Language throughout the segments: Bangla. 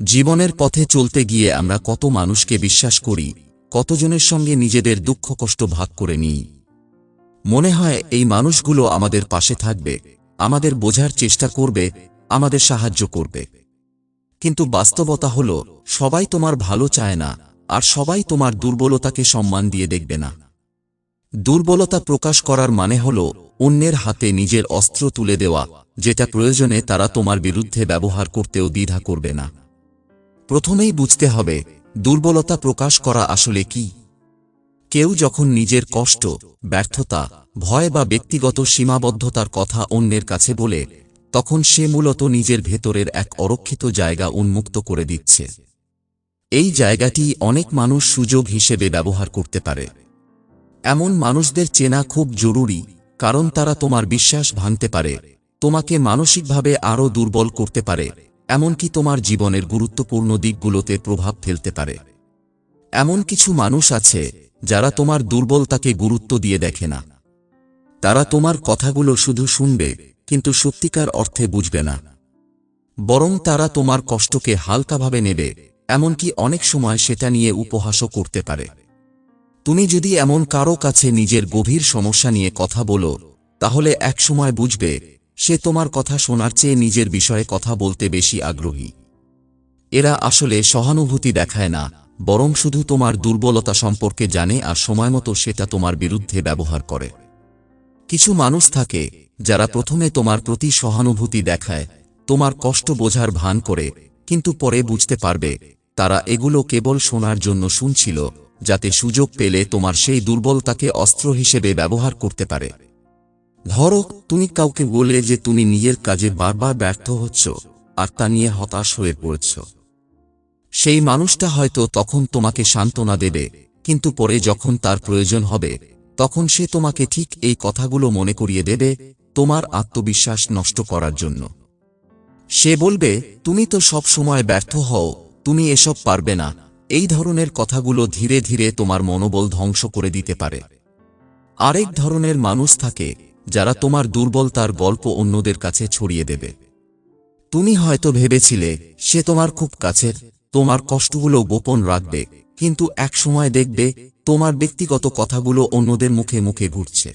জীবনের পথে চলতে গিয়ে আমরা কত মানুষকে বিশ্বাস করি, কতজনের সঙ্গে নিজেদের দুঃখ কষ্ট ভাগ করে নিই। মনে হয় এই মানুষগুলো আমাদের পাশে থাকবে, আমাদের বোঝার চেষ্টা করবে, আমাদের সাহায্য করবে। কিন্তু বাস্তবতা হল, সবাই তোমার ভালো চায় না, আর সবাই তোমার দুর্বলতাকে সম্মান দিয়ে দেখবে না। দুর্বলতা প্রকাশ করার মানে হল, অন্যের হাতে নিজের অস্ত্র তুলে দেওয়া, যেটা প্রয়োজনে তারা তোমার বিরুদ্ধে ব্যবহার করতেও দ্বিধা করবে না। প্রথমেই বুঝতে হবে, দুর্বলতা প্রকাশ করা আসলে কি। কেউ যখন নিজের কষ্ট, ব্যর্থতা, ভয় বা ব্যক্তিগত সীমাবদ্ধতার কথা অন্যের কাছে বলে, তখন সে মূলত নিজের ভেতরের এক অরক্ষিত জায়গা উন্মুক্ত করে দিচ্ছে। এই জায়গাটি অনেক মানুষ সুযোগ হিসেবে ব্যবহার করতে পারে। এমন মানুষদের চেনা খুব জরুরি, কারণ তারা তোমার বিশ্বাস ভাঙতে পারে, তোমাকে মানসিকভাবে আরও দুর্বল করতে পারে। এমনকি তোমার জীবনের গুরুত্বপূর্ণ দিকগুলোতে প্রভাব ফেলতে পারে। এমন কিছু মানুষ আছে, যারা তোমার দুর্বলতাকে গুরুত্ব দিয়ে দেখে না। তারা তোমার কথাগুলো শুধু শুনবে, কিন্তু সত্যিকার অর্থে বুঝবে না। বরং তারা তোমার কষ্টকে হালকাভাবে নেবে, এমনকি অনেক সময় সেটা নিয়ে উপহাসও করতে পারে। তুমি যদি এমন কারও কাছে নিজের গভীর সমস্যা নিয়ে কথা বলো, তাহলে একসময় বুঝবে সে তোমার কথা শোনার চেয়ে নিজের বিষয়ে কথা বলতে বেশি আগ্রহী। এরা আসলে সহানুভূতি দেখায় না, বরং শুধু তোমার দুর্বলতা সম্পর্কে জানে আর সময়মতো সেটা তোমার বিরুদ্ধে ব্যবহার করে। কিছু মানুষ থাকে, যারা প্রথমে তোমার প্রতি সহানুভূতি দেখায়, তোমার কষ্ট বোঝার ভান করে, কিন্তু পরে বুঝতে পারবে, তারা এগুলো কেবল শোনার জন্য শুনছিল, যাতে সুযোগ পেলে তোমার সেই দুর্বলতাকে অস্ত্র হিসেবে ব্যবহার করতে পারে। ধরো, তুমি কাউকে বলে যে তুমি নিজের কাজে বারবার ব্যর্থ হচ্ছ, আর তা নিয়ে হতাশ হয়ে পড়েছ। সেই মানুষটা হয়তো তখন তোমাকে সান্ত্বনা দেবে, কিন্তু পরে যখন তার প্রয়োজন হবে, তখন সে তোমাকে ঠিক এই কথাগুলো মনে করিয়ে দেবে, তোমার আত্মবিশ্বাস নষ্ট করার জন্য। সে বলবে, তুমি তো সব সময় ব্যর্থ হও, তুমি এসব পারবে না। এই ধরনের কথাগুলো ধীরে ধীরে তোমার মনোবল ধ্বংস করে দিতে পারে। আরেক ধরনের মানুষ থাকে যারা তোমার দুর্বলতার গল্প অন্যদের কাছে ছড়িয়ে দেবে। তুমি হয়তো ভেবেছিলে, সে তোমার খুব কাছের, তোমার কষ্টগুলো গোপন রাখবে, কিন্তু একসময় দেখবে, তোমার ব্যক্তিগত কথাগুলো অন্যদের মুখে মুখে ঘুরছে।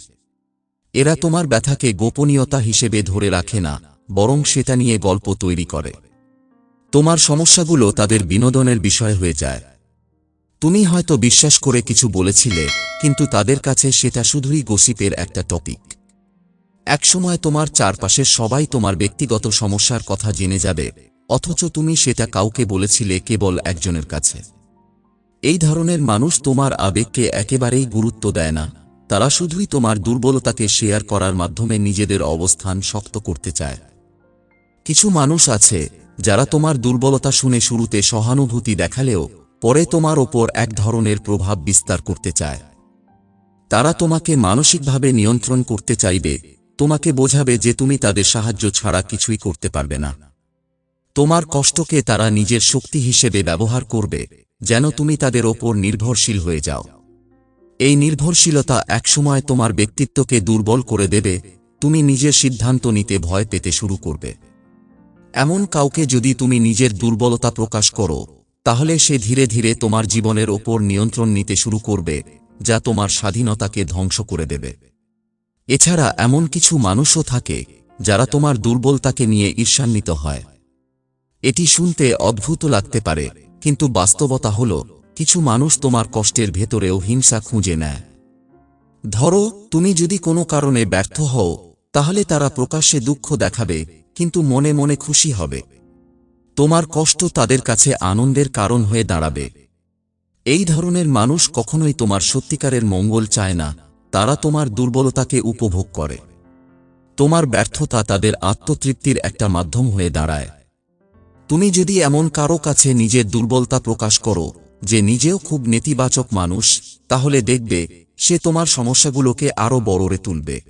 এরা তোমার ব্যথাকে গোপনীয়তা হিসেবে ধরে রাখে না, বরং সেটা নিয়ে গল্প তৈরি করে। তোমার সমস্যাগুলো তাদের বিনোদনের বিষয় হয়ে যায়। তুমি হয়তো বিশ্বাস করে কিছু বলেছিলে, কিন্তু তাদের কাছে সেটা শুধুই গসিপের একটা টপিক। একসময় তোমার চারপাশের সবাই তোমার ব্যক্তিগত সমস্যার কথা জেনে যাবে, অথচ তুমি সেটা কাউকে বলেছিলে কেবল একজনের কাছে। এই ধরনের মানুষ তোমার আবেগকে একেবারেই গুরুত্ব দেয় না। তারা শুধুই তোমার দুর্বলতাকে শেয়ার করার মাধ্যমে নিজেদের অবস্থান শক্ত করতে চায়। কিছু মানুষ আছে, যারা তোমার দুর্বলতা শুনে শুরুতে সহানুভূতি দেখালেও পরে তোমার ওপর এক ধরনের প্রভাব বিস্তার করতে চায়। তারা তোমাকে মানসিকভাবে নিয়ন্ত্রণ করতে চাইবে তোমাকে বোঝাবে যে তুমি তাদের সাহায্য ছাড়া কিছুই করতে পারবে না। তোমার কষ্টকে তারা নিজের শক্তি হিসেবে ব্যবহার করবে, যেন তুমি তাদের ওপর নির্ভরশীল হয়ে যাও। এই নির্ভরশীলতা একসময় তোমার ব্যক্তিত্বকে দুর্বল করে দেবে, তুমি নিজের সিদ্ধান্ত নিতে ভয় পেতে শুরু করবে। এমন কাউকে যদি তুমি নিজের দুর্বলতা প্রকাশ করো, তাহলে সে ধীরে ধীরে তোমার জীবনের ওপর নিয়ন্ত্রণ নিতে শুরু করবে, যা তোমার স্বাধীনতাকে ধ্বংস করে দেবে। এছাড়া এমন কিছু মানুষও থাকে যারা তোমার দুর্বলতাকে নিয়ে ঈর্ষান্বিত হয়। এটি শুনতে অদ্ভুত লাগতে পারে, কিন্তু বাস্তবতা হল, কিছু মানুষ তোমার কষ্টের ভেতরেও হিংসা খুঁজে নেয়। ধরো, তুমি যদি কোনো কারণে ব্যর্থ হও, তাহলে তারা প্রকাশ্যে দুঃখ দেখাবে, কিন্তু মনে মনে খুশি হবে। তোমার কষ্ট তাদের কাছে আনন্দের কারণ হয়ে দাঁড়াবে। এই ধরনের মানুষ কখনোই তোমার সত্যিকারের মঙ্গল চায় না তারা তোমার দুর্বলতাকে উপভোগ করে। তোমার ব্যর্থতা তাদের আত্মতৃপ্তির একটা মাধ্যম হয়ে দাঁড়ায়। তুমি যদি এমন কারও কাছে নিজের দুর্বলতা প্রকাশ করো, যে নিজেও খুব নেতিবাচক মানুষ, তাহলে দেখবে, সে তোমার সমস্যাগুলোকে আরও বড়রে তুলবে।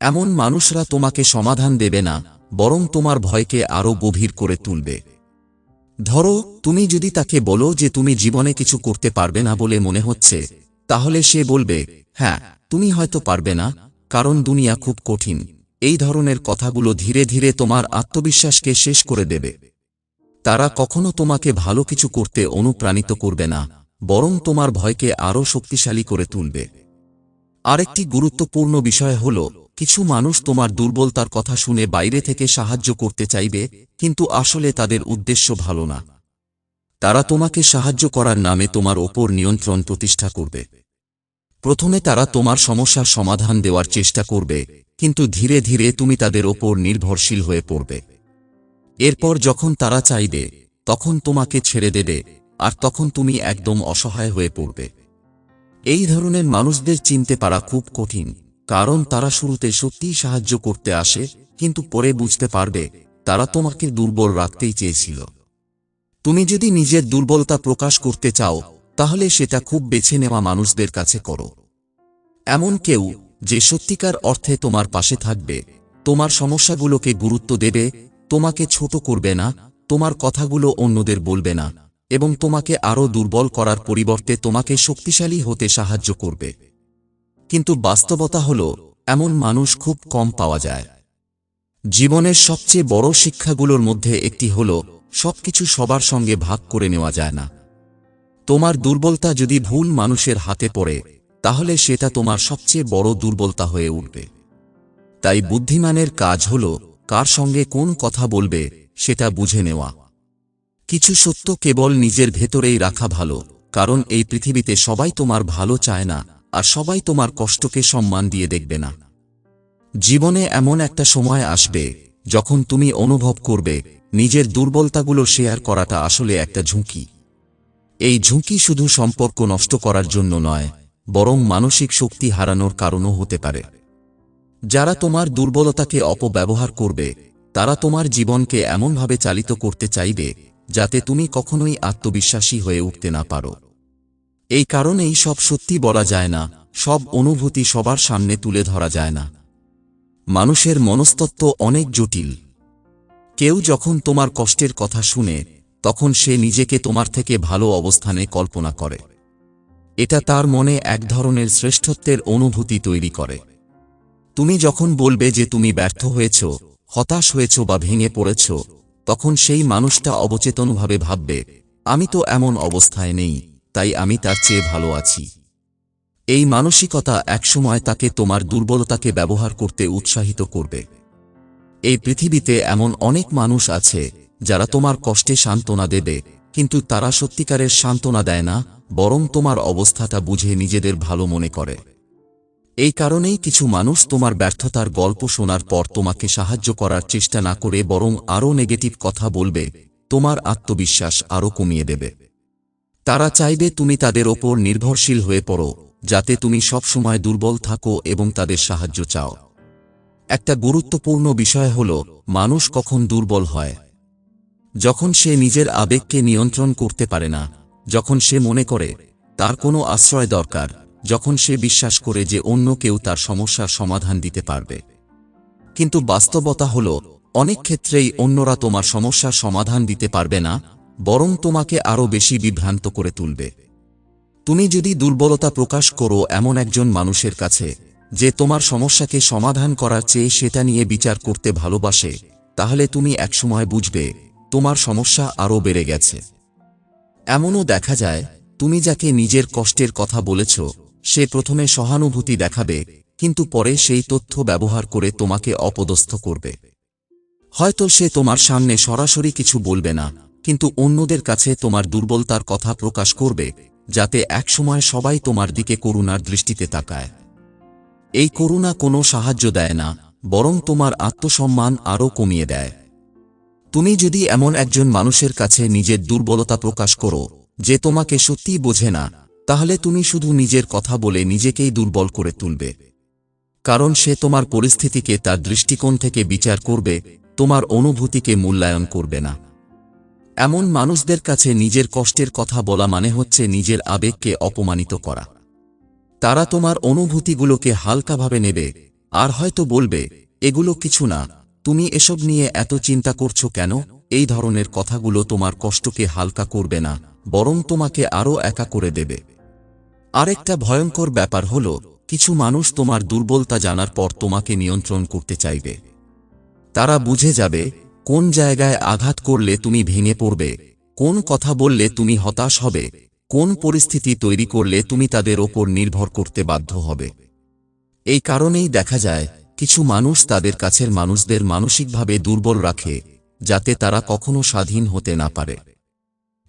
এমন মানুষরা তোমাকে সমাধান দেবে না, বরং তোমার ভয়কে আরও গভীর করে তুলবে। ধরো, তুমি যদি তাকে বলো যে তুমি জীবনে কিছু করতে পারবে না বলে মনে হচ্ছে তাহলে সে বলবে হ্যাঁ তুমি হয়তো পারবে না, কারণ দুনিয়া খুব কঠিন। এই ধরনের কথাগুলো ধীরে ধীরে তোমার আত্মবিশ্বাসকে শেষ করে দেবে। তারা কখনো তোমাকে ভালো কিছু করতে অনুপ্রাণিত করবে না, বরং তোমার ভয়কে আরও শক্তিশালী করে তুলবে। আরেকটি গুরুত্বপূর্ণ বিষয় হল, কিছু মানুষ তোমার দুর্বলতার কথা শুনে বাইরে থেকে সাহায্য করতে চাইবে, কিন্তু আসলে তাদের উদ্দেশ্য ভালো না। তারা তোমাকে সাহায্য করার নামে তোমার ওপর নিয়ন্ত্রণ প্রতিষ্ঠা করবে। প্রথমে তারা তোমার সমস্যার সমাধান দেওয়ার চেষ্টা করবে, কিন্তু ধীরে ধীরে তুমি তাদের ওপর নির্ভরশীল হয়ে পড়বে। এরপর যখন তারা চাইবে, তখন তোমাকে ছেড়ে দেবে, আর তখন তুমি একদম অসহায় হয়ে পড়বে। এই ধরনের মানুষদের চিনতে পারা খুব কঠিন, কারণ তারা শুরুতে সত্যিই সাহায্য করতে আসে, কিন্তু পরে বুঝতে পারবে, তারা তোমাকে দুর্বল রাখতেই চেয়েছিল। তুমি যদি নিজের দুর্বলতা প্রকাশ করতে চাও, তাহলে সেটা খুব বেছে নেওয়া মানুষদের কাছে করো। এমন কেউ যে সত্যিকার অর্থে তোমার পাশে থাকবে, তোমার সমস্যাগুলোকে গুরুত্ব দেবে, তোমাকে ছোট করবে না, তোমার কথাগুলো অন্যদের বলবে না, এবং তোমাকে আরও দুর্বল করার পরিবর্তে তোমাকে শক্তিশালী হতে সাহায্য করবে। কিন্তু বাস্তবতা হল, এমন মানুষ খুব কম পাওয়া যায়। জীবনের সবচেয়ে বড় শিক্ষাগুলোর মধ্যে একটি হল সবকিছু সবার সঙ্গে ভাগ করে নেওয়া যায় না। তোমার দুর্বলতা যদি ভুল মানুষের হাতে পড়ে, তাহলে সেটা তোমার সবচেয়ে বড় দুর্বলতা হয়ে উঠবে। তাই বুদ্ধিমানের কাজ হল, কার সঙ্গে কোন কথা বলবে, সেটা বুঝে নেওয়া। কিছু সত্য কেবল নিজের ভেতরেই রাখা ভালো, কারণ এই পৃথিবীতে সবাই তোমার ভালো চায় না, আর সবাই তোমার কষ্টকে সম্মান দিয়ে দেখবে না। জীবনে এমন একটা সময় আসবে, যখন তুমি অনুভব করবে নিজের দুর্বলতাগুলো শেয়ার করাটা আসলে একটা ঝুঁকি। এই ঝুঁকি শুধু সম্পর্ক নষ্ট করার জন্য নয়, বরং মানসিক শক্তি হারানোর কারণও হতে পারে। যারা তোমার দুর্বলতাকে অপব্যবহার করবে, তারা তোমার জীবনকে এমনভাবে চালিত করতে চাইবে, যাতে তুমি কখনোই আত্মবিশ্বাসী হয়ে উঠতে না পারো। এই কারণেই সব সত্যি বলা যায় না, সব অনুভূতি সবার সামনে তুলে ধরা যায় না। মানুষের মনস্তত্ত্ব অনেক জটিল। কেউ যখন তোমার কষ্টের কথা শুনে, তখন সে নিজেকে তোমার থেকে ভালো অবস্থানে কল্পনা করে। এটা তার মনে এক ধরনের শ্রেষ্ঠত্বের অনুভূতি তৈরি করে। তুমি যখন বলবে যে তুমি ব্যর্থ হয়েছ, হতাশ হয়েছ বা ভেঙে পড়েছ, তখন সেই মানুষটা অবচেতনভাবে ভাববে, আমি তো এমন অবস্থায় নেই, তাই আমি তার চেয়ে ভালো আছি। এই মানসিকতা একসময় তাকে তোমার দুর্বলতাকে ব্যবহার করতে উৎসাহিত করবে। এই পৃথিবীতে এমন অনেক মানুষ আছে, যারা তোমার কষ্টে সান্ত্বনা দেবে, কিন্তু তারা সত্যিকারের সান্ত্বনা দেয় না, বরং তোমার অবস্থাটা বুঝে নিজেদের ভালো মনে করে। এই কারণেই কিছু মানুষ তোমার ব্যর্থতার গল্প শোনার পর তোমাকে সাহায্য করার চেষ্টা না করে বরং আরও নেগেটিভ কথা বলবে, তোমার আত্মবিশ্বাস আরও কমিয়ে দেবে। তারা চাইবে তুমি তাদের ওপর নির্ভরশীল হয়ে পড়ো, যাতে তুমি সবসময় দুর্বল থাকো এবং তাদের সাহায্য চাও। একটা গুরুত্বপূর্ণ বিষয় হল, মানুষ কখন দুর্বল হয়। যখন সে নিজের আবেগকে নিয়ন্ত্রণ করতে পারে না, যখন সে মনে করে, তার কোনো আশ্রয় দরকার, যখন সে বিশ্বাস করে যে অন্য কেউ তার সমস্যার সমাধান দিতে পারবে। কিন্তু বাস্তবতা হল, অনেক ক্ষেত্রেই অন্যরা তোমার সমস্যার সমাধান দিতে পারবে না, বরং তোমাকে আরও বেশি বিভ্রান্ত করে তুলবে। তুমি যদি দুর্বলতা প্রকাশ করো এমন একজন মানুষের কাছে যে তোমার সমস্যাকে সমাধান করার চেয়ে সেটা নিয়ে বিচার করতে ভালোবাসে, তাহলে তুমি একসময় বুঝবে, তোমার সমস্যা আরও বেড়ে গেছে। এমনও দেখা যায়, তুমি যাকে নিজের কষ্টের কথা বলেছ, সে প্রথমে সহানুভূতি দেখাবে, কিন্তু পরে সেই তথ্য ব্যবহার করে তোমাকে অপদস্থ করবে। হয়তো সে তোমার সামনে সরাসরি কিছু বলবে না, কিন্তু অন্যদের কাছে তোমার দুর্বলতার কথা প্রকাশ করবে, যাতে একসময় সবাই তোমার দিকে করুণার দৃষ্টিতে তাকায়। এই করুণা কোনো সাহায্য দেয় না, বরং তোমার আত্মসম্মান আরও কমিয়ে দেয়। তুমি যদি এমন একজন মানুষের কাছে নিজের দুর্বলতা প্রকাশ করো, যে তোমাকে সত্যিই বোঝে না, তাহলে তুমি শুধু নিজের কথা বলে নিজেকেই দুর্বল করে তুলবে। কারণ সে তোমার পরিস্থিতিকে তার দৃষ্টিকোণ থেকে বিচার করবে, তোমার অনুভূতিকে মূল্যায়ন করবে না। এমন মানুষদের কাছে নিজের কষ্টের কথা বলা মানে হচ্ছে নিজের আবেগকে অপমানিত করা। তারা তোমার অনুভূতিগুলোকে হালকাভাবে নেবে, আর হয়তো বলবে, এগুলো কিছু না, তুমি এসব নিয়ে এত চিন্তা করছ কেন? এই ধরনের কথাগুলো তোমার কষ্টকে হালকা করবে না, বরং তোমাকে আরও একা করে দেবে। আরেকটা ভয়ঙ্কর ব্যাপার হল, কিছু মানুষ তোমার দুর্বলতা জানার পর তোমাকে নিয়ন্ত্রণ করতে চাইবে। তারা বুঝে যাবে, কোন জায়গায় আঘাত করলে তুমি ভেঙে পড়বে, কোন কথা বললে তুমি হতাশ হবে কোন পরিস্থিতি তৈরি করলে তুমি তাদের ওপর নির্ভর করতে বাধ্য হবে? এই কারণেই দেখা যায়, কিছু মানুষ তাদের কাছের মানুষদের মানসিকভাবে দুর্বল রাখে, যাতে তারা কখনো স্বাধীন হতে না পারে।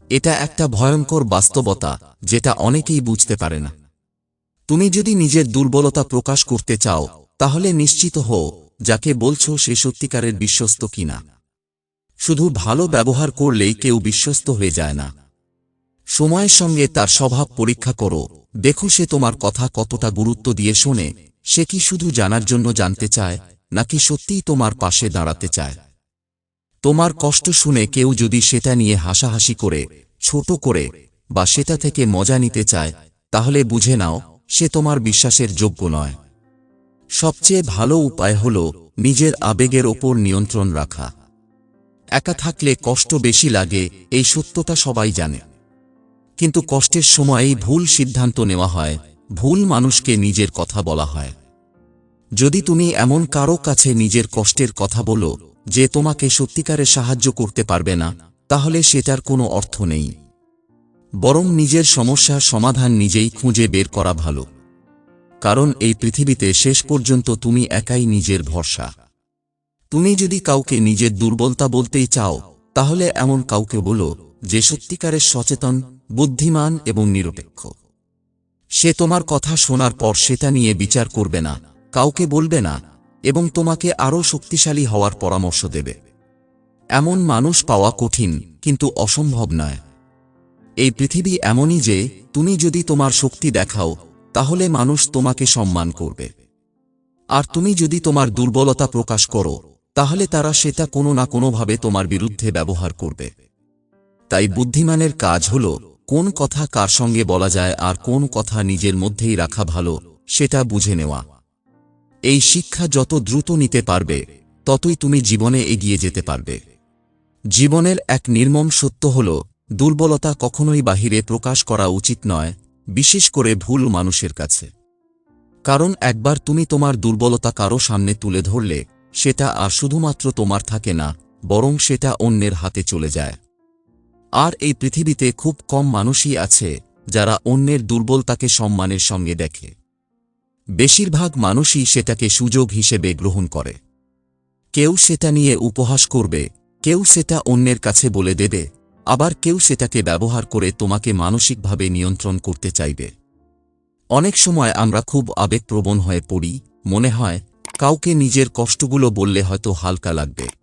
এটা একটা ভয়ঙ্কর বাস্তবতা, যেটা অনেকেই বুঝতে পারে না। তুমি যদি নিজের দুর্বলতা প্রকাশ করতে চাও, তাহলে নিশ্চিত হও, যাকে বলছো সে সত্যিকারের বিশ্বস্ত কিনা। শুধু ভালো ব্যবহার করলেই কেউ বিশ্বস্ত হয়ে যায় না। সময়ের সঙ্গে তার স্বভাব পরীক্ষা করো। দেখো সে তোমার কথা কতটা গুরুত্ব দিয়ে শোনে। সে কি শুধু জানার জন্য জানতে চায়, নাকি সত্যিই তোমার পাশে দাঁড়াতে চায়? তোমার কষ্ট শুনে কেউ যদি সেটা নিয়ে হাসাহাসি করে, ছোট করে, বা সেটা থেকে মজা নিতে চায়, তাহলে বুঝে নাও, সে তোমার বিশ্বাসের যোগ্য নয়। সবচেয়ে ভালো উপায় হল নিজের আবেগের ওপর নিয়ন্ত্রণ রাখা। একা থাকলে কষ্ট বেশি লাগে, এই সত্যতা সবাই জানে। কিন্তু কষ্টের সময়েই ভুল সিদ্ধান্ত নেওয়া হয়, ভুল মানুষকে নিজের কথা বলা হয়। যদি তুমি এমন কারও কাছে নিজের কষ্টের কথা বলো, যে তোমাকে সত্যিকারে সাহায্য করতে পারবে না, তাহলে সেটার কোনো অর্থ নেই। বরং নিজের সমস্যার সমাধান নিজেই খুঁজে বের করা ভালো। কারণ এই পৃথিবীতে শেষ পর্যন্ত তুমি একাই নিজের ভরসা। তুমি যদি কাউকে নিজের দুর্বলতা বলতেই চাও, তাহলে এমন কাউকে বলো যে সত্যিকারের সচেতন, বুদ্ধিমান এবং নিরপেক্ষ। সে তোমার কথা শোনার পর সেটা নিয়ে বিচার করবে না, কাউকে বলবে না, এবং তোমাকে আরও শক্তিশালী হওয়ার পরামর্শ দেবে। এমন মানুষ পাওয়া কঠিন, কিন্তু অসম্ভব নয়। এই পৃথিবী এমনই যে, তুমি যদি তোমার শক্তি দেখাও, তাহলে মানুষ তোমাকে সম্মান করবে। আর তুমি যদি তোমার দুর্বলতা প্রকাশ করো, তাহলে তারা সেটা কোনো না কোনোভাবে তোমার বিরুদ্ধে ব্যবহার করবে। তাই বুদ্ধিমানের কাজ হল কোন কথা কার সঙ্গে বলা যায় আর কোন কথা নিজের মধ্যেই রাখা ভালো, সেটা বুঝে নেওয়া। এই শিক্ষা যত দ্রুত নিতে পারবে, ততই তুমি জীবনে এগিয়ে যেতে পারবে। জীবনের এক নির্মম সত্য হল, দুর্বলতা কখনোই বাহিরে প্রকাশ করা উচিত নয়, বিশেষ করে ভুল মানুষের কাছে। কারণ একবার তুমি তোমার দুর্বলতা কারও সামনে তুলে ধরলে, সেটা আর শুধুমাত্র তোমার থাকে না, বরং সেটা অন্যের হাতে চলে যায়। আর এই পৃথিবীতে খুব কম মানুষই আছে যারা অন্যের দুর্বলতাকে সম্মানের সঙ্গে দেখে। বেশিরভাগ মানুষই সেটাকে সুযোগ হিসেবে গ্রহণ করে। কেউ সেটা নিয়ে উপহাস করবে, কেউ সেটা অন্যের কাছে বলে দেবে, আবার কেউ সেটাকে ব্যবহার করে তোমাকে মানসিকভাবে নিয়ন্ত্রণ করতে চাইবে। অনেক সময় আমরা খুব আবেগপ্রবণ হয়ে পড়ি, মনে হয়, কাউকে নিজের কষ্টগুলো বললে হয়তো হালকা লাগবে।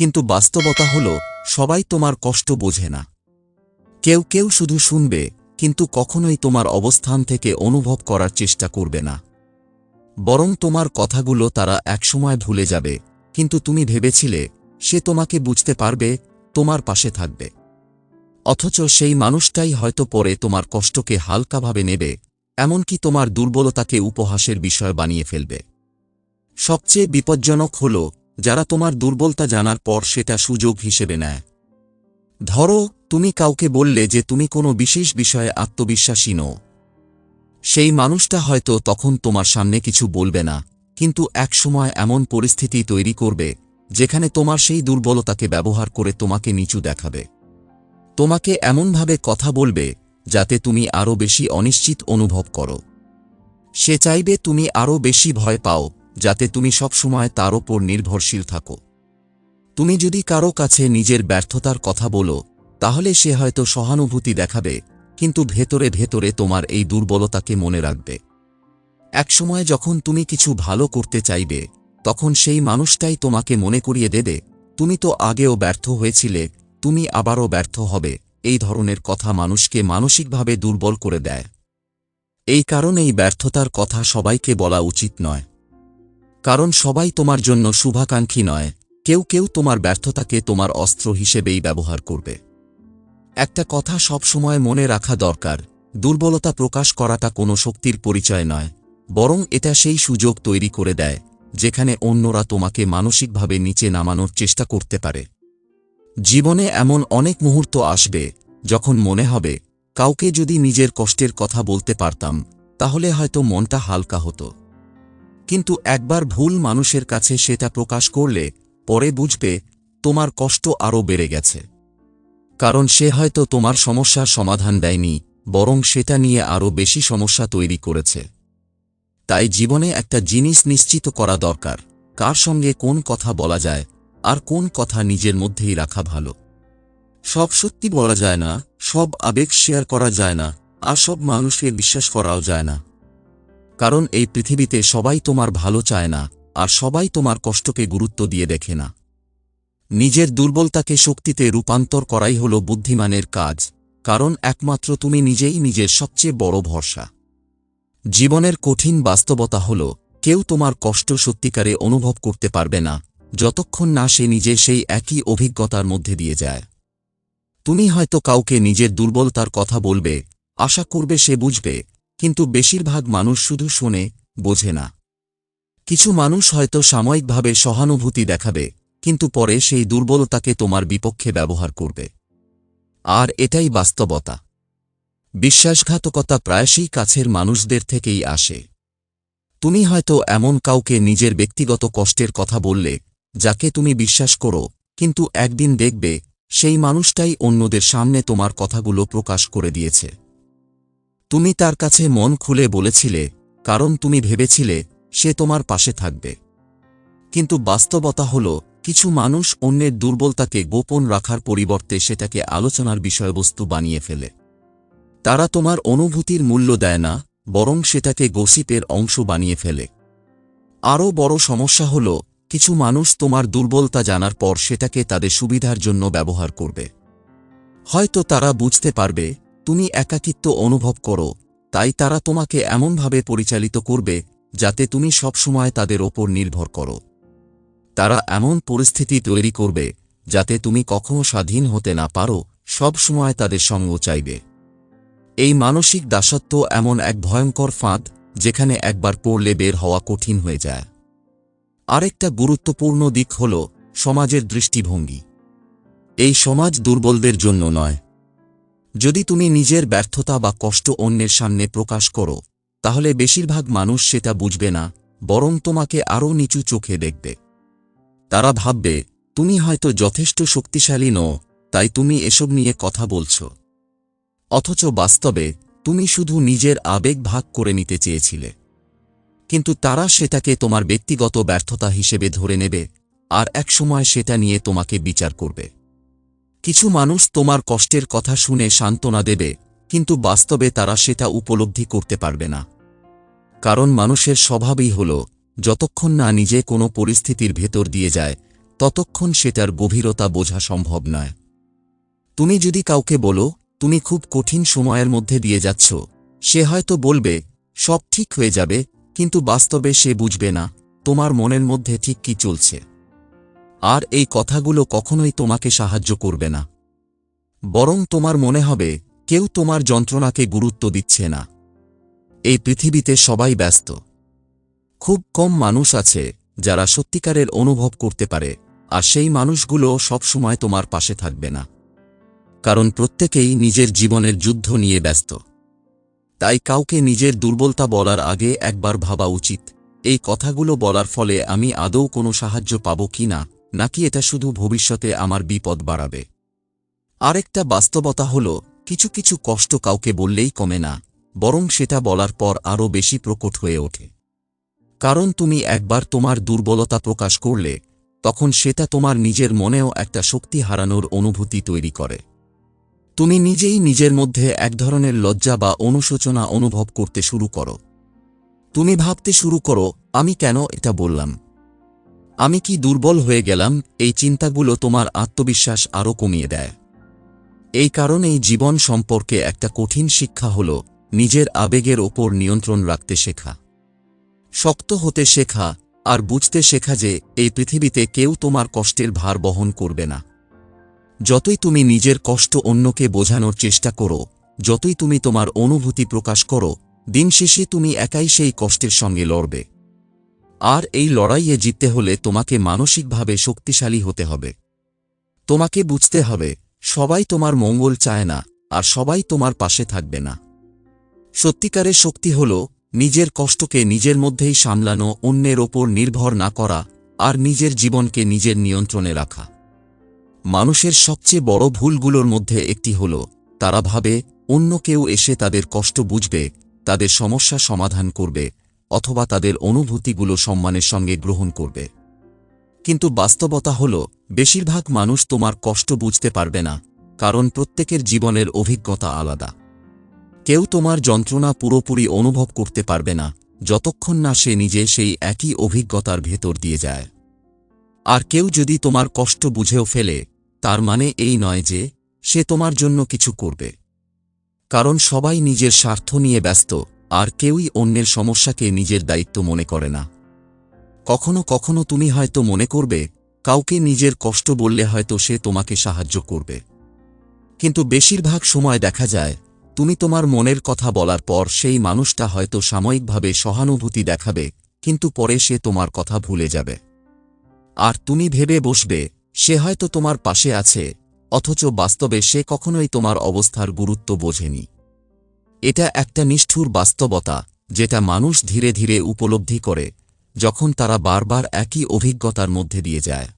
কিন্তু বাস্তবতা হল, সবাই তোমার কষ্ট বোঝে না। কেউ কেউ শুধু শুনবে, কিন্তু কখনোই তোমার অবস্থান থেকে অনুভব করার চেষ্টা করবে না। বরং তোমার কথাগুলো তারা একসময় ভুলে যাবে, কিন্তু তুমি ভেবেছিলে, সে তোমাকে বুঝতে পারবে, তোমার পাশে থাকবে। অথচ সেই মানুষটাই হয়তো পরে তোমার কষ্টকে হালকাভাবে নেবে, এমনকি তোমার দুর্বলতাকে উপহাসের বিষয় বানিয়ে ফেলবে। সবচেয়ে বিপজ্জনক হল যারা তোমার দুর্বলতা জানার পর সেটা সুযোগ হিসেবে নেয়। ধরো, তুমি কাউকে বললে যে তুমি কোনো বিশেষ বিষয়ে আত্মবিশ্বাসী নও। সেই মানুষটা হয়তো তখন তোমার সামনে কিছু বলবে না, কিন্তু একসময় এমন পরিস্থিতি তৈরি করবে, যেখানে তোমার সেই দুর্বলতাকে ব্যবহার করে তোমাকে নিচু দেখাবে। তোমাকে এমনভাবে কথা বলবে, যাতে তুমি আরও বেশি অনিশ্চিত অনুভব করো। সে চাইবে তুমি আরও বেশি ভয় পাও যাতে তুমি সবসময় তার ওপর নির্ভরশীল থাকো। তুমি যদি কারও কাছে নিজের ব্যর্থতার কথা বলো, তাহলে সে হয়তো সহানুভূতি দেখাবে, কিন্তু ভেতরে ভেতরে তোমার এই দুর্বলতাকে মনে রাখবে। একসময় যখন তুমি কিছু ভালো করতে চাইবে, তখন সেই মানুষটাই তোমাকে মনে করিয়ে দেবে, তুমি তো আগেও ব্যর্থ হয়েছিলে, তুমি আবারও ব্যর্থ হবে। এই ধরনের কথা মানুষকে মানসিকভাবে দুর্বল করে দেয়। এই কারণেই ব্যর্থতার কথা সবাইকে বলা উচিত নয়। কারণ সবাই তোমার জন্য শুভাকাঙ্ক্ষী নয়, কেউ কেউ তোমার ব্যর্থতাকে তোমার অস্ত্র হিসেবেই ব্যবহার করবে। একটা কথা সবসময় মনে রাখা দরকার, দুর্বলতা প্রকাশ করাটা কোনো শক্তির পরিচয় নয়, বরং এটা সেই সুযোগ তৈরি করে দেয়, যেখানে অন্যরা তোমাকে মানসিকভাবে নিচে নামানোর চেষ্টা করতে পারে। জীবনে এমন অনেক মুহূর্ত আসবে, যখন মনে হবে, কাউকে যদি নিজের কষ্টের কথা বলতে পারতাম, তাহলে হয়তো মনটা হালকা হতো। কিন্তু একবার ভুল মানুষের কাছে সেটা প্রকাশ করলে, পরে বুঝবে, তোমার কষ্ট আরও বেড়ে গেছে। কারণ সে হয়তো তোমার সমস্যার সমাধান দেয়নি, বরং সেটা নিয়ে আরও বেশি সমস্যা তৈরি করেছে। তাই জীবনে একটা জিনিস নিশ্চিত করা দরকার, কার সঙ্গে কোন কথা বলা যায়, আর কোন কথা নিজের মধ্যেই রাখা ভালো। সব সত্যি বলা যায় না, সব আবেগ শেয়ার করা যায় না, আর সব মানুষকে বিশ্বাস করাও যায় না। কারণ এই পৃথিবীতে সবাই তোমার ভালো চায় না, আর সবাই তোমার কষ্টকে গুরুত্ব দিয়ে দেখে না। নিজের দুর্বলতাকে শক্তিতে রূপান্তর করাই হল বুদ্ধিমানের কাজ, কারণ একমাত্র তুমি নিজেই নিজের সবচেয়ে বড় ভরসা। জীবনের কঠিন বাস্তবতা হল, কেউ তোমার কষ্ট সত্যিকারে অনুভব করতে পারবে না, যতক্ষণ না সে নিজে সেই একই অভিজ্ঞতার মধ্যে দিয়ে যায়। তুমি হয়তো কাউকে নিজের দুর্বলতার কথা বলবে, আশা করবে সে বুঝবে কিন্তু বেশিরভাগ মানুষ শুধু শোনে, বোঝে না। কিছু মানুষ হয়তো সাময়িকভাবে সহানুভূতি দেখাবে, কিন্তু পরে সেই দুর্বলতাকে তোমার বিপক্ষে ব্যবহার করবে। আর এটাই বাস্তবতা। বিশ্বাসঘাতকতা প্রায়শই কাছের মানুষদের থেকেই আসে। তুমি হয়তো এমন কাউকে নিজের ব্যক্তিগত কষ্টের কথা বললে, যাকে তুমি বিশ্বাস করো, কিন্তু একদিন দেখবে, সেই মানুষটাই অন্যদের সামনে তোমার কথাগুলো প্রকাশ করে দিয়েছে। তুমি তার কাছে মন খুলে বলেছিলে, কারণ তুমি ভেবেছিলে সে তোমার পাশে থাকবে। কিন্তু বাস্তবতা হল, কিছু মানুষ অন্যের দুর্বলতাকে গোপন রাখার পরিবর্তে সেটাকে আলোচনার বিষয়বস্তু বানিয়ে ফেলে। তারা তোমার অনুভূতির মূল্য দেয় না, বরং সেটাকে গসিপের অংশ বানিয়ে ফেলে। আরও বড় সমস্যা হল, কিছু মানুষ তোমার দুর্বলতা জানার পর সেটাকে তাদের সুবিধার জন্য ব্যবহার করবে। হয়তো তারা বুঝতে পারবে তুমি একাকিত্ব অনুভব করো, তাই তারা তোমাকে এমনভাবে পরিচালিত করবে, যাতে তুমি সবসময় তাদের ওপর নির্ভর করো। তারা এমন পরিস্থিতি তৈরি করবে, যাতে তুমি কখনো স্বাধীন হতে না পারো সব সময় তাদের সঙ্গ চাইবে। এই মানসিক দাসত্ব এমন এক ভয়ঙ্কর ফাঁদ, যেখানে একবার পড়লে বের হওয়া কঠিন হয়ে যায়। আরেকটা গুরুত্বপূর্ণ দিক হল সমাজের দৃষ্টিভঙ্গি। এই সমাজ দুর্বলদের জন্য নয় যদি তুমি নিজের ব্যর্থতা বা কষ্ট অন্যের সামনে প্রকাশ করো, তাহলে বেশিরভাগ মানুষ সেটা বুঝবে না, বরং তোমাকে আরও নিচু চোখে দেখবে। তারা ভাববে, তুমি হয়তো যথেষ্ট শক্তিশালী নও, তাই তুমি এসব নিয়ে কথা বলছ। অথচ বাস্তবে, তুমি শুধু নিজের আবেগ ভাগ করে নিতে চেয়েছিলে। কিন্তু তারা সেটাকে তোমার ব্যক্তিগত ব্যর্থতা হিসেবে ধরে নেবে, আর একসময় সেটা নিয়ে তোমাকে বিচার করবে। কিছু মানুষ তোমার কষ্টের কথা শুনে সান্ত্বনা দেবে, কিন্তু বাস্তবে তারা সেটা উপলব্ধি করতে পারবে না। কারণ মানুষের স্বভাবই হল, যতক্ষণ না নিজে কোনো পরিস্থিতির ভেতর দিয়ে যায়, ততক্ষণ সেটার গভীরতা বোঝা সম্ভব নয়। তুমি যদি কাউকে বলো, তুমি খুব কঠিন সময়ের মধ্যে দিয়ে যাচ্ছ সে হয়তো বলবে, সব ঠিক হয়ে যাবে কিন্তু বাস্তবে সে বুঝবে না, তোমার মনের মধ্যে ঠিক কি চলছে? আর এই কথাগুলো কখনোই তোমাকে সাহায্য করবে না। বরং তোমার মনে হবে, কেউ তোমার যন্ত্রণাকে গুরুত্ব দিচ্ছে না। এই পৃথিবীতে সবাই ব্যস্ত। খুব কম মানুষ আছে, যারা সত্যিকারের অনুভব করতে পারে, আর সেই মানুষগুলো সবসময় তোমার পাশে থাকবে না। কারণ প্রত্যেকেই নিজের জীবনের যুদ্ধ নিয়ে ব্যস্ত। তাই কাউকে নিজের দুর্বলতা বলার আগে একবার ভাবা উচিত, এই কথাগুলো বলার ফলে আমি আদৌ কোনো সাহায্য পাব কি না নাকি এটা শুধু ভবিষ্যতে আমার বিপদ বাড়াবে? আরেকটা বাস্তবতা হল, কিছু কিছু কষ্ট কাউকে বললেই কমে না, বরং সেটা বলার পর আরও বেশি প্রকট হয়ে ওঠে। কারণ তুমি একবার তোমার দুর্বলতা প্রকাশ করলে, তখন সেটা তোমার নিজের মনেও একটা শক্তি হারানোর অনুভূতি তৈরি করে। তুমি নিজেই নিজের মধ্যে এক ধরনের লজ্জা বা অনুশোচনা অনুভব করতে শুরু করো। তুমি ভাবতে শুরু করো, আমি কেন এটা বললাম? আমি কি দুর্বল হয়ে গেলাম, এই চিন্তাগুলো তোমার আত্মবিশ্বাস আরও কমিয়ে দেয়। এই কারণেই জীবন সম্পর্কে একটা কঠিন শিক্ষা হল, নিজের আবেগের ওপর নিয়ন্ত্রণ রাখতে শেখা। শক্ত হতে শেখা, আর বুঝতে শেখা যে, এই পৃথিবীতে কেউ তোমার কষ্টের ভার বহন করবে না। যতই তুমি নিজের কষ্ট অন্যকে বোঝানোর চেষ্টা করো, যতই তুমি তোমার অনুভূতি প্রকাশ করো, দিন শেষে তুমি একাই সেই কষ্টের সঙ্গে লড়বে। আর এই লড়াইয়ে জিততে হলে তোমাকে মানসিকভাবে শক্তিশালী হতে হবে। তোমাকে বুঝতে হবে, সবাই তোমার মঙ্গল চায় না, আর সবাই তোমার পাশে থাকবে না। সত্যিকারের শক্তি হল, নিজের কষ্টকে নিজের মধ্যেই সামলানো, অন্যের ওপর নির্ভর না করা, আর নিজের জীবনকে নিজের নিয়ন্ত্রণে রাখা। মানুষের সবচেয়ে বড় ভুলগুলোর মধ্যে একটি হল, তারা ভাবে, অন্য কেউ এসে তাদের কষ্ট বুঝবে, তাদের সমস্যা সমাধান করবে অথবা তাদের অনুভূতিগুলো সম্মানের সঙ্গে গ্রহণ করবে। কিন্তু বাস্তবতা হল, বেশিরভাগ মানুষ তোমার কষ্ট বুঝতে পারবে না, কারণ প্রত্যেকের জীবনের অভিজ্ঞতা আলাদা। কেউ তোমার যন্ত্রণা পুরোপুরি অনুভব করতে পারবে না, যতক্ষণ না সে নিজে সেই একই অভিজ্ঞতার ভেতর দিয়ে যায়। আর কেউ যদি তোমার কষ্ট বুঝেও ফেলে, তার মানে এই নয় যে, সে তোমার জন্য কিছু করবে। কারণ সবাই নিজের স্বার্থ নিয়ে ব্যস্ত আর কেউই অন্যের সমস্যাকে নিজের দায়িত্ব মনে করে না। কখনো কখনো তুমি হয়তো মনে করবে, কাউকে নিজের কষ্ট বললে হয়তো সে তোমাকে সাহায্য করবে। কিন্তু বেশিরভাগ সময় দেখা যায়, তুমি তোমার মনের কথা বলার পর সেই মানুষটা হয়তো সাময়িকভাবে সহানুভূতি দেখাবে, কিন্তু পরে সে তোমার কথা ভুলে যাবে। আর তুমি ভেবে বসবে, সে হয়তো তোমার পাশে আছে, অথচ বাস্তবে সে কখনোই তোমার অবস্থার গুরুত্ব বোঝেনি। এটা একটা নিষ্ঠুর বাস্তবতা, যেটা মানুষ ধীরে ধীরে উপলব্ধি করে, যখন তারা বারবার একই অভিজ্ঞতার মধ্যে দিয়ে যায়।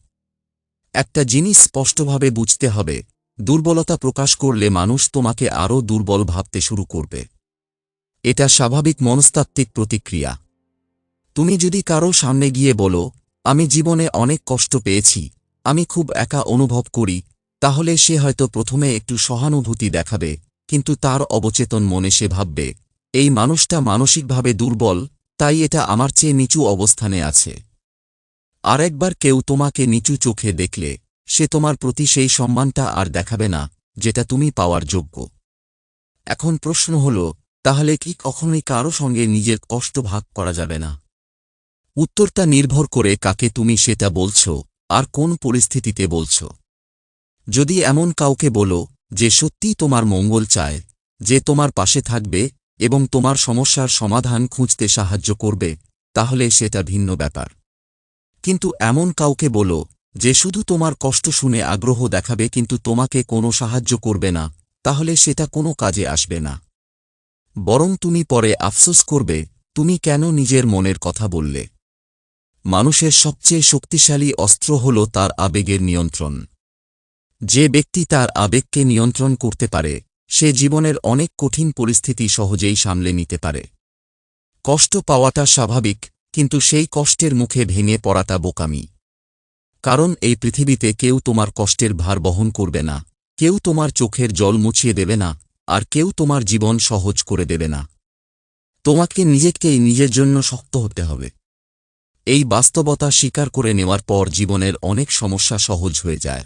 একটা জিনিস স্পষ্টভাবে বুঝতে হবে, দুর্বলতা প্রকাশ করলে মানুষ তোমাকে আরও দুর্বল ভাবতে শুরু করবে। এটা স্বাভাবিক মনস্তাত্ত্বিক প্রতিক্রিয়া। তুমি যদি কারও সামনে গিয়ে বলো, আমি জীবনে অনেক কষ্ট পেয়েছি, আমি খুব একা অনুভব করি, তাহলে সে হয়তো প্রথমে একটু সহানুভূতি দেখাবে কিন্তু তার অবচেতন মনে সে ভাববে, এই মানুষটা মানসিকভাবে দুর্বল, তাই এটা আমার চেয়ে নিচু অবস্থানে আছে। আরেকবার কেউ তোমাকে নিচু চোখে দেখলে, সে তোমার প্রতি সেই সম্মানটা আর দেখাবে না, যেটা তুমি পাওয়ার যোগ্য। এখন প্রশ্ন হল, তাহলে কি কখনোই কারও সঙ্গে নিজের কষ্ট ভাগ করা যাবে না? উত্তরটা নির্ভর করে কাকে তুমি সেটা বলছ, আর কোন পরিস্থিতিতে বলছ। যদি এমন কাউকে বলো যে সত্যিই তোমার মঙ্গল চায়, যে তোমার পাশে থাকবে এবং তোমার সমস্যার সমাধান খুঁজতে সাহায্য করবে, তাহলে সেটা ভিন্ন ব্যাপার। কিন্তু এমন কাউকে বলো, যে শুধু তোমার কষ্ট শুনে আগ্রহ দেখাবে কিন্তু তোমাকে কোনো সাহায্য করবে না, তাহলে সেটা কোনো কাজে আসবে না। বরং তুমি পরে আফসোস করবে, তুমি কেন নিজের মনের কথা বললে? মানুষের সবচেয়ে শক্তিশালী অস্ত্র হল তার আবেগের নিয়ন্ত্রণ। যে ব্যক্তি তার আবেগকে নিয়ন্ত্রণ করতে পারে, সে জীবনের অনেক কঠিন পরিস্থিতি সহজেই সামলে নিতে পারে। কষ্ট পাওয়াটা স্বাভাবিক, কিন্তু সেই কষ্টের মুখে ভেঙে পড়াটা বোকামি। কারণ এই পৃথিবীতে কেউ তোমার কষ্টের ভার বহন করবে না, কেউ তোমার চোখের জল মুছিয়ে দেবে না, আর কেউ তোমার জীবন সহজ করে দেবে না। তোমাকে নিজেকেই নিজের জন্য শক্ত হতে হবে। এই বাস্তবতা স্বীকার করে নেওয়ার পর জীবনের অনেক সমস্যা সহজ হয়ে যায়।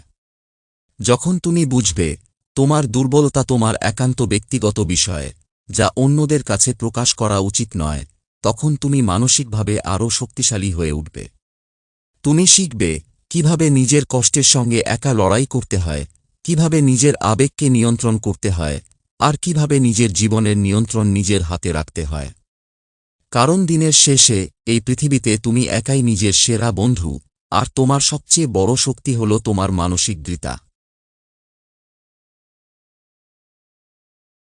যখন তুমি বুঝবে, তোমার দুর্বলতা তোমার একান্ত ব্যক্তিগত বিষয়, যা অন্যদের কাছে প্রকাশ করা উচিত নয়, তখন তুমি মানসিকভাবে আরও শক্তিশালী হয়ে উঠবে। তুমি শিখবে কীভাবে নিজের কষ্টের সঙ্গে একা লড়াই করতে হয়, কীভাবে নিজের আবেগকে নিয়ন্ত্রণ করতে হয়, আর কীভাবে নিজের জীবনের নিয়ন্ত্রণ নিজের হাতে রাখতে হয়। কারণ দিনের শেষে এই পৃথিবীতে তুমি একাই নিজের সেরা বন্ধু, আর তোমার সবচেয়ে বড় শক্তি হল তোমার মানসিক দৃতা